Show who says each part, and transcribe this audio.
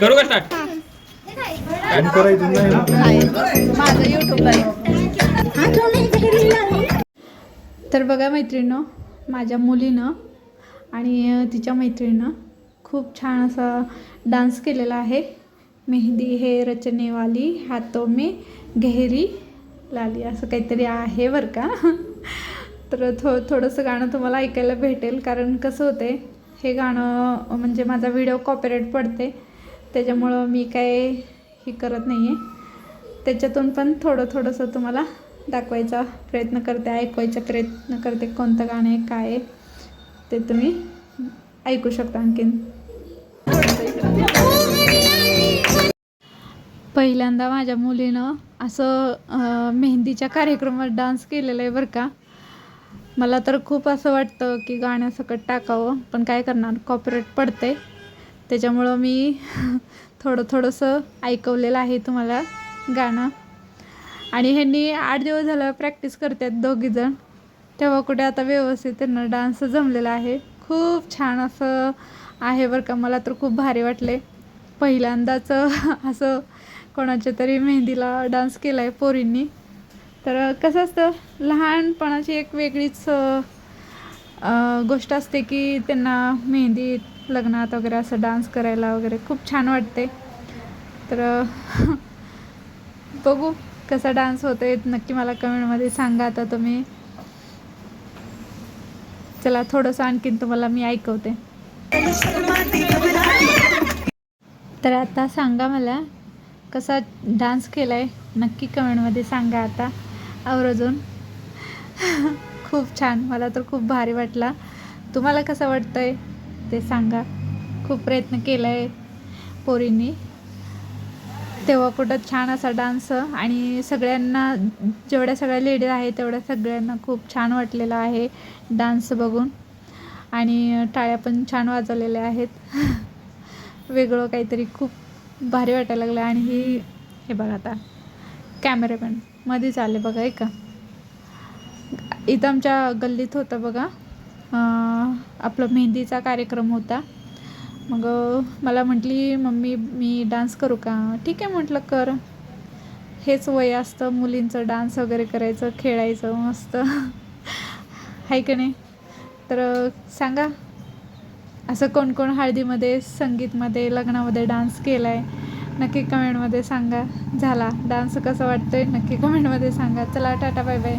Speaker 1: करू का स्टार्ट
Speaker 2: आणि करायचं नाही
Speaker 3: माझं युट्यूब तर बघा मैत्रिणीनं माझ्या मुलीनं आणि तिच्या मैत्रिणीनं खूप छान असा डान्स केलेला आहे. मेहंदी हे रचनेवाली हातो में गहरी लाली असं काहीतरी आहे बरं का. तर थो थोडंसं गाणं तुम्हाला ऐकायला भेटेल कारण कसं होते हे गाणं म्हणजे माझा व्हिडिओ कॉपीराईट पडते त्याच्यामुळं मी काय हे करत नाही आहे त्याच्यातून पण थोडं थोडंसं तुम्हाला दाखवायचा प्रयत्न करते ऐकवायचा प्रयत्न करते कोणतं गाणं आहे काय आहे ते तुम्ही ऐकू शकता आणखीन. पहिल्यांदा माझ्या मुलीनं असं मेहंदीच्या कार्यक्रमात डान्स केलेला आहे बरं का. मला तर खूप असं वाटतं की गाण्यासकट टाकावं पण काय करणार कॉपीराईट पडते त्याच्यामुळं मी थोडं थोडंसं ऐकवलेलं आहे तुम्हाला गाणं. आणि ह्यांनी आठ दिवस झालं प्रॅक्टिस करतात दोघीजण. तेव्हा कुठे आता व्यवस्थित त्यांना डान्स जमलेला आहे. खूप छान असं आहे बरं का. मला तर खूप भारी वाटले पहिल्यांदाच असं कोणाच्या तरी मेहंदीला डान्स केला आहे पोरींनी. तर कसं असतं लहानपणाची एक वेगळीच गोष्ट असते की त्यांना मेहंदीत लग्नात वगैरे असं डान्स करायला वगैरे खूप छान वाटते. तर बघू कसा डान्स होतोय. नक्की मला कमेंटमध्ये सांगा आता तुम्ही. चला थोडंसं आणखीन तुम्हाला मी ऐकवते. तर आता सांगा मला कसा डान्स केला आहे नक्की कमेंटमध्ये सांगा आता. आवर्जून. खूप छान. मला तर खूप भारी वाटला. तुम्हाला कसं वाटतं आहे ते सांगा. खूप प्रयत्न केला आहे पोरींनी. तेव्हा कुठं छान असा डान्स आणि सगळ्यांना जेवढ्या सगळ्या लेडीज आहे तेवढ्या सगळ्यांना खूप छान वाटलेला आहे डान्स बघून. आणि टाळ्या पण छान वाजवलेल्या आहेत. वेगळं काहीतरी खूप भारी वाटायला लागलं आणि ही हे बघा आता. कॅमेरामॅन. मध्येच आले बघा ऐका इथं आमच्या गल्लीत होतं बघा. आपला आपलं मेहंदीचा कार्यक्रम होता. मग मला म्हटली मम्मी मी डान्स करू का? ठीक आहे म्हटलं कर. हेच वय असतं मुलींचं डान्स वगैरे करायचं खेळायचं मस्त. आहे का नाही? तर सांगा असं कोण कोण हळदीमध्ये संगीतमध्ये लग्नामध्ये डान्स केला आहे नक्की कमेंटमध्ये सांगा. झाला. डान्स कसं वाटतंय? नक्की कमेंटमध्ये सांगा. चला टाटा बाय बाय.